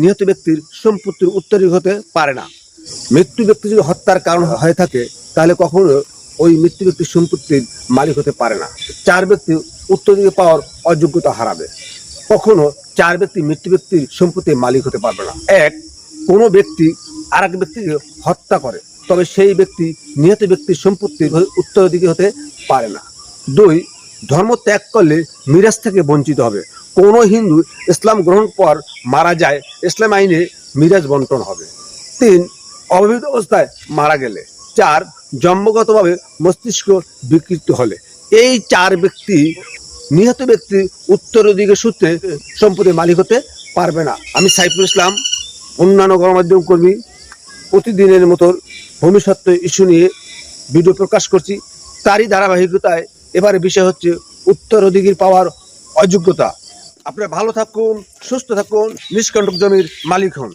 নিহত ব্যক্তির সম্পত্তির উত্তরী হতে পারে না। মৃত্যু ব্যক্তি যদি হত্যার কারণ হয়ে থাকে, তাহলে কখনো ওই মৃত্যু ব্যক্তির সম্পত্তির মালিক হতে পারে না। চার ব্যক্তি উত্তরদিকে পাওয়ার অযোগ্যতা হারাবে। কখনো চার ব্যক্তি মৃত্যু ব্যক্তির সম্পত্তির মালিক হতে পারবে না। এক, কোনো ব্যক্তি আর এক ব্যক্তিকে হত্যা করে, তবে সেই ব্যক্তি নিহত ব্যক্তির সম্পত্তির উত্তরাধিকারী হতে পারে না। দুই ধর্ম ত্যাগ করলে মিরাজ থেকে বঞ্চিত হবে। কোনো হিন্দু ইসলাম গ্রহণ পর মারা যায়, ইসলাম আইনে মিরাজ বন্টন হবে। তিন অবহিত অবস্থায় মারা গেলে। চার, জন্মগতভাবে মস্তিষ্ক বিকৃত হলে। এই চার ব্যক্তি, নিহত ব্যক্তি উত্তরাধিকার সূত্রে সম্পদের মালিক হতে পারবে না। আমি সাইফুল ইসলাম, অন্যান্য গণমাধ্যম কর্মী। প্রতিদিনের মতো ভবিষ্যৎ ইস্যু নিয়ে ভিডিও প্রকাশ করছি। তারই ধারাবাহিকতায় এবারে বিষয় হচ্ছে উত্তরাধিকার পাওয়ার অযোগ্যতা। আপনারা ভালো থাকুন, সুস্থ থাকুন, নিষ্কণ্টক জমির মালিক হন।